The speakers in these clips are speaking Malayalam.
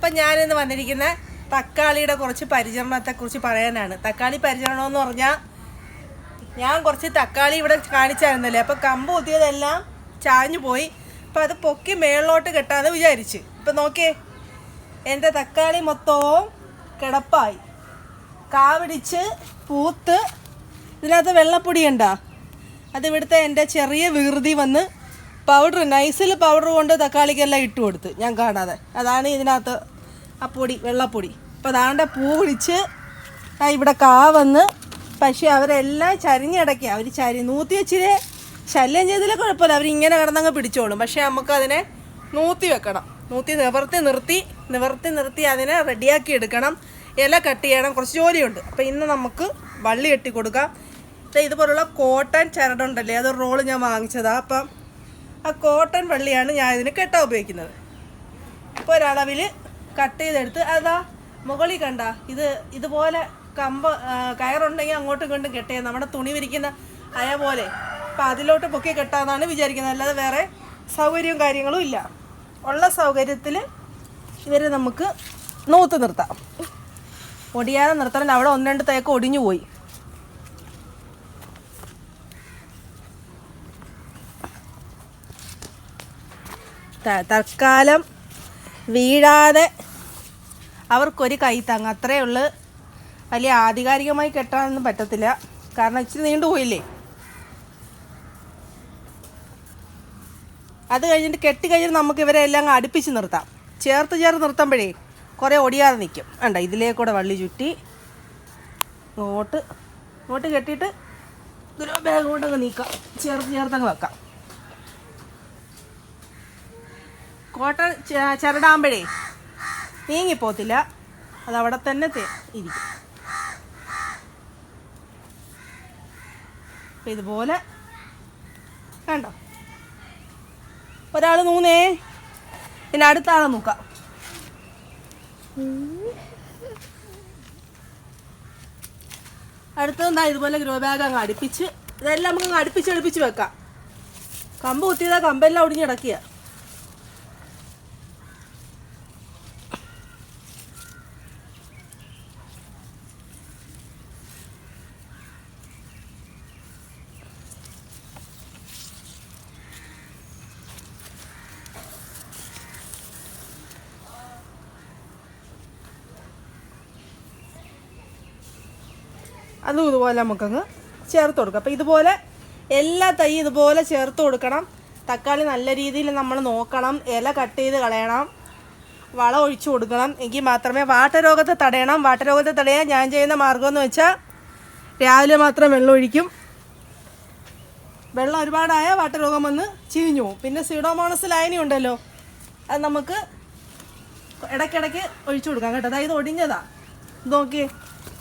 അപ്പം ഞാനിന്ന് വന്നിരിക്കുന്ന തക്കാളിയുടെ കുറച്ച് പരിചരണത്തെക്കുറിച്ച് പറയാനാണ്. തക്കാളി പരിചരണം എന്ന് പറഞ്ഞാൽ ഞാൻ കുറച്ച് തക്കാളി ഇവിടെ കാണിച്ചായിരുന്നല്ലേ? അപ്പോൾ കമ്പ് കുത്തിയതെല്ലാം ചാഞ്ഞു പോയി. അപ്പോൾ അത് പൊക്കി മേളിലോട്ട് കെട്ടാന്ന് വിചാരിച്ച്. ഇപ്പം നോക്കിയേ എന്റെ തക്കാളി മൊത്തവും കിടപ്പായി. കാവിടിച്ച് പൂത്ത്. ഇതിനകത്ത് വെള്ളപ്പൊടി ഉണ്ടാ അത് ഇവിടുത്തെ എന്റെ ചെറിയ വികൃതി വന്ന് പൗഡർ നൈസിൽ പൗഡർ കൊണ്ട് തക്കാളിക്കെല്ലാം ഇട്ട് കൊടുത്ത് ഞാൻ കാണാതെ. അതാണ് ഇതിനകത്ത് ആ പൊടി വെള്ളപ്പൊടി. അപ്പോൾ അതാണ്ട് പൂ പിടിച്ച് ഇവിടെ കാ വന്ന് പക്ഷേ അവരെല്ലാം ചരിഞ്ഞടക്കുക അവർ ചരി നൂത്തി വെച്ചിരെ ശല്യം ചെയ്തതിലെ കുഴപ്പമില്ല. അവരിങ്ങനെ കിടന്നങ്ങ് പിടിച്ചോളും. പക്ഷേ നമുക്കതിനെ നൂത്തി വെക്കണം. നൂത്തി നിവർത്തി നിർത്തി നിവർത്തി നിർത്തി അതിനെ റെഡിയാക്കി എടുക്കണം. ഇല കട്ട് ചെയ്യണം. കുറച്ച് ജോലിയുണ്ട്. അപ്പോൾ ഇന്ന് നമുക്ക് വള്ളി കെട്ടി കൊടുക്കാം. ഇതുപോലുള്ള കോട്ടൺ ചരടുണ്ടല്ലേ അതൊരു റോൾ ഞാൻ വാങ്ങിച്ചതാണ് അപ്പം ആ കോട്ടൺ വള്ളിയാണ് ഞാൻ ഇതിന് കെട്ടാൻ ഉപയോഗിക്കുന്നത്. ഇപ്പോൾ ഒരളവിൽ കട്ട് ചെയ്തെടുത്ത് അതാ മുകളിൽ കണ്ട. ഇത് ഇതുപോലെ കമ്പ് കയറുണ്ടെങ്കിൽ അങ്ങോട്ടും ഇങ്ങോട്ടും കെട്ടിയത് നമ്മുടെ തുണി വിരിക്കുന്ന അയ പോലെ. അപ്പം അതിലോട്ട് പൊക്കി കെട്ടാന്നാണ് വിചാരിക്കുന്നത്. അല്ലാതെ വേറെ സൗകര്യവും കാര്യങ്ങളും ഇല്ല. ഉള്ള സൗകര്യത്തിൽ ഇവരെ നമുക്ക് നൂത്ത് നിർത്താം. ഒടിയാതെ നിർത്തണം. അവിടെ ഒന്ന് രണ്ട് തേക്ക് ഒടിഞ്ഞു പോയി. തൽക്കാലം വീഴാതെ അവർക്കൊരു കൈത്താങ് അത്രേ ഉള്ളു. വലിയ ആധികാരികമായി കെട്ടാനൊന്നും പറ്റത്തില്ല. കാരണം ഇച്ചിരി നീണ്ടുപോയില്ലേ അത് കഴിഞ്ഞിട്ട് കെട്ടി കഴിഞ്ഞിട്ട് നമുക്ക് ഇവരെ എല്ലാം അടുപ്പിച്ച് നിർത്താം. ചേർത്ത് ചേർത്ത് നിർത്തുമ്പോഴേ കുറേ ഒടിയാതെ നിൽക്കും. വേണ്ട ഇതിലേക്കൂടെ വള്ളി ചുറ്റി ഇങ്ങോട്ട് ഇങ്ങോട്ട് കെട്ടിയിട്ട് ഒരു ബാഗ് കൊണ്ടങ്ങ് നീക്കാം. ചേർത്ത് ചേർത്തങ്ങ് വെക്കാം. കോട്ട ചരടാകുമ്പോഴേ നീങ്ങിപ്പോത്തില്ല അത് അവിടെ തന്നെ ഇരിക്കും. അപ്പം ഇതുപോലെ കണ്ടോ? ഒരാൾ നൂന്നേ. പിന്നെ അടുത്ത ആളെ നോക്കാം അടുത്തതെന്താ ഇതുപോലെ ഗ്രോ ബാഗ് അങ്ങ് അടുപ്പിച്ച് ഇതെല്ലാം നമുക്ക് അങ്ങ് അടുപ്പിച്ച് അടുപ്പിച്ച് വെക്കാം. കമ്പ് കുത്തിയതാ കമ്പെല്ലാം ഒടിഞ്ഞിടക്കിയ അതും ഇതുപോലെ നമുക്കങ്ങ് ചേർത്ത് കൊടുക്കാം. അപ്പോൾ ഇതുപോലെ എല്ലാ തൈ ഇതുപോലെ ചേർത്ത് കൊടുക്കണം. തക്കാളി നല്ല രീതിയിൽ നമ്മൾ നോക്കണം. ഇല കട്ട് ചെയ്ത് കളയണം. വളം ഒഴിച്ചു കൊടുക്കണം. എങ്കിൽ മാത്രമേ വാട്ടരോഗത്തെ തടയണം. വാട്ടരോഗത്തെ തടയാൻ ഞാൻ ചെയ്യുന്ന മാർഗം എന്ന് വെച്ചാൽ രാവിലെ മാത്രം വെള്ളം ഒഴിക്കും. വെള്ളം ഒരുപാടായ വാട്ടരോഗം വന്ന് ചീഞ്ഞു പിന്നെ സീഡോമോണസ് ലൈനി ഉണ്ടല്ലോ. അത് നമുക്ക് ഇടയ്ക്കിടയ്ക്ക് ഒഴിച്ചു കൊടുക്കാം കേട്ടോ. അതായത് ഒടിഞ്ഞതാ. നോക്കി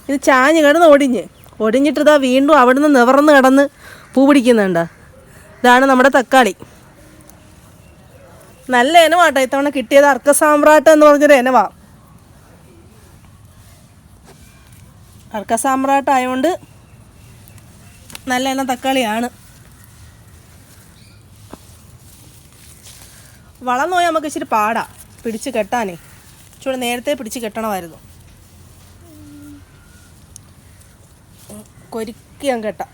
ഇത് ചാഞ്ഞ് കിടന്ന് ഒടിഞ്ഞ്. ഒടിഞ്ഞിട്ട് ഇതാ വീണ്ടും അവിടുന്ന് നിവർന്ന് കിടന്ന് പൂ പിടിക്കുന്നുണ്ട്. ഇതാണ് നമ്മുടെ തക്കാളി. നല്ല ഇനമാട്ടോ ഇത്തവണ കിട്ടിയത് അർക്ക സാമ്രാട്ട് എന്ന് പറഞ്ഞൊരു ഇനവാ. അർക്ക സാമ്രാട്ട് ആയതുകൊണ്ട് നല്ല ഇനം തക്കാളിയാണ്. വളം നോയാൽ നമുക്ക് ഇച്ചിരി പാടാ. പിടിച്ച് കെട്ടാനേ. ഇച്ചിരി നേരത്തെ പിടിച്ച് കെട്ടണമായിരുന്നു. കൊരുക്കി ഞാൻ കെട്ടാം.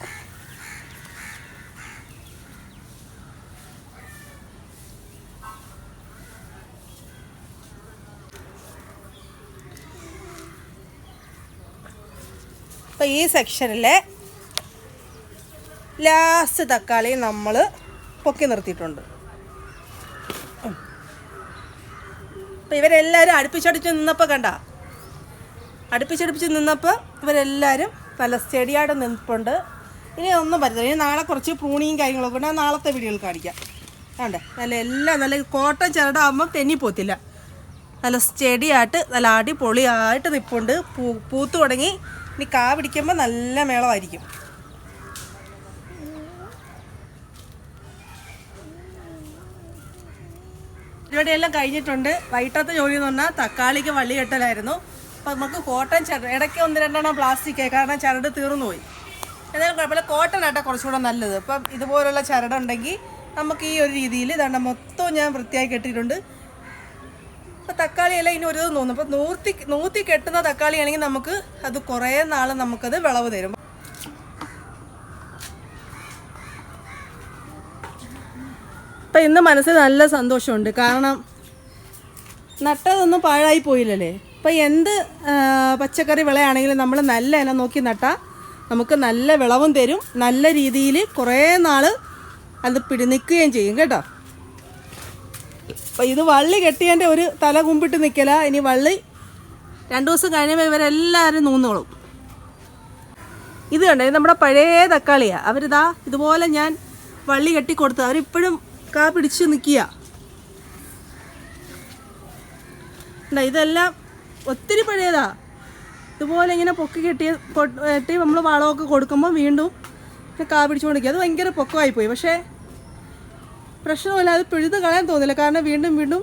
അപ്പോൾ ഈ സെക്ഷനിലെ ലാസ്റ്റ് തക്കാളി നമ്മൾ പൊക്കി നിർത്തിയിട്ടുണ്ട്. അപ്പം ഇവരെല്ലാവരും അടുപ്പിച്ചടുപ്പിച്ച് നിന്നപ്പോൾ കണ്ട. അടുപ്പിച്ചടുപ്പിച്ച് നിന്നപ്പോൾ ഇവരെല്ലാവരും നല്ല സ്റ്റഡിയായിട്ട് നിൽപ്പുണ്ട്. ഇനി ഒന്നും പറ്റത്തില്ല. ഇനി നാളെ കുറച്ച് പ്രൂണിയും കാര്യങ്ങളൊക്കെ ഉണ്ട്. നാളത്തെ വീഡിയോയിൽ കാണിക്കാം. വേണ്ടേ നല്ല എല്ലാം നല്ല കോട്ടൺ ചിരടാകുമ്പം തെന്നിപ്പോത്തില്ല നല്ല സ്റ്റഡിയായിട്ട് നല്ല അടിപൊളിയായിട്ട് നിൽപ്പുണ്ട് പൂ പൂത്ത് തുടങ്ങി. ഇനി കാ പിടിക്കുമ്പോൾ നല്ല മേളമായിരിക്കും. പരിപാടിയെല്ലാം കഴിഞ്ഞിട്ടുണ്ട്. വൈകിട്ടത്തെ ജോലി എന്ന് പറഞ്ഞാൽ തക്കാളിക്ക് വള്ളി കെട്ടലായിരുന്നു. അപ്പം നമുക്ക് കോട്ടൺ ചരട് ഇടയ്ക്ക് ഒന്ന് രണ്ടെണ്ണം പ്ലാസ്റ്റിക് കാരണം ചരട് തീർന്നു പോയി എന്നാലും കുഴപ്പമില്ല കോട്ടൺ ആട്ടെ കുറച്ചുകൂടെ നല്ലത്. ഇപ്പം ഇതുപോലുള്ള ചരടുണ്ടെങ്കിൽ നമുക്ക് ഈ ഒരു രീതിയിൽ ഇതാണ്ട് മൊത്തം ഞാൻ വൃത്തിയായി കെട്ടിയിട്ടുണ്ട്. അപ്പോൾ തക്കാളിയെല്ലാം ഇനി ഒരു തോന്നും. അപ്പോൾ നൂർത്തി നൂത്തി കെട്ടുന്ന തക്കാളി ആണെങ്കിൽ നമുക്ക് അത് കുറേ നാൾ നമുക്കത് വിളവ് തരും. അപ്പം ഇന്ന് മനസ്സിൽ നല്ല സന്തോഷമുണ്ട്. കാരണം നട്ടതൊന്നും പാഴായി പോയില്ലല്ലേ? അപ്പം എന്ത് പച്ചക്കറി വിളയാണെങ്കിലും നമ്മൾ നല്ല ഇല നോക്കി നട്ടാൽ നമുക്ക് നല്ല വിളവും തരും. നല്ല രീതിയിൽ കുറേ നാൾ അത് പിടിനിൽക്കുകയും ചെയ്യും കേട്ടോ. അപ്പോൾ ഇത് വള്ളി കെട്ടിയതിന്റെ ഒരു തല കുമ്പിട്ട് നിൽക്കല ഇനി വള്ളി രണ്ട് ദിവസം കഴിയുമ്പോൾ ഇവരെല്ലാവരും നൂന്നോളും. ഇത് കണ്ടോ? ഇത് നമ്മുടെ പഴയ തക്കാളിയാണ് അവരിതാ ഇതുപോലെ ഞാൻ വള്ളി കെട്ടി അവരിപ്പോഴും കാ പിടിച്ച് നിൽക്കുക ഇതെല്ലാം ഒത്തിരി പഴയതാ. ഇതുപോലെ ഇങ്ങനെ പൊക്കി കെട്ടി കെട്ടി നമ്മൾ വളമൊക്കെ കൊടുക്കുമ്പോൾ വീണ്ടും കാ പിടിച്ചുകൊണ്ടിരിക്കും അത് ഭയങ്കര പൊക്കമായി പോയി. പക്ഷേ പ്രശ്നമില്ല അത് പിഴുത് കളയാൻ തോന്നില്ല. കാരണം വീണ്ടും വീണ്ടും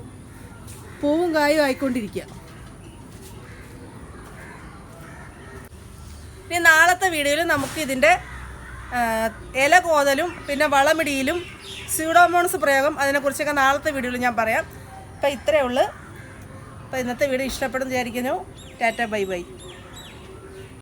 പൂവും കായും ആയിക്കൊണ്ടിരിക്കുക ഇനി നാളത്തെ വീഡിയോയിൽ നമുക്ക് ഇതിന്റെ ഇല കോതലും പിന്നെ വളമിടിയിലും സ്യൂഡോമോൺസ് പ്രയോഗം അതിനെക്കുറിച്ചൊക്കെ നാളത്തെ വീഡിയോയിൽ ഞാൻ പറയാം. അപ്പം ഇത്രയേ ഉള്ളൂ. അപ്പോൾ ഇന്നത്തെ വീഡിയോ ഇഷ്ടപ്പെടും വിചാരിക്കുന്നു. Tata bye bye.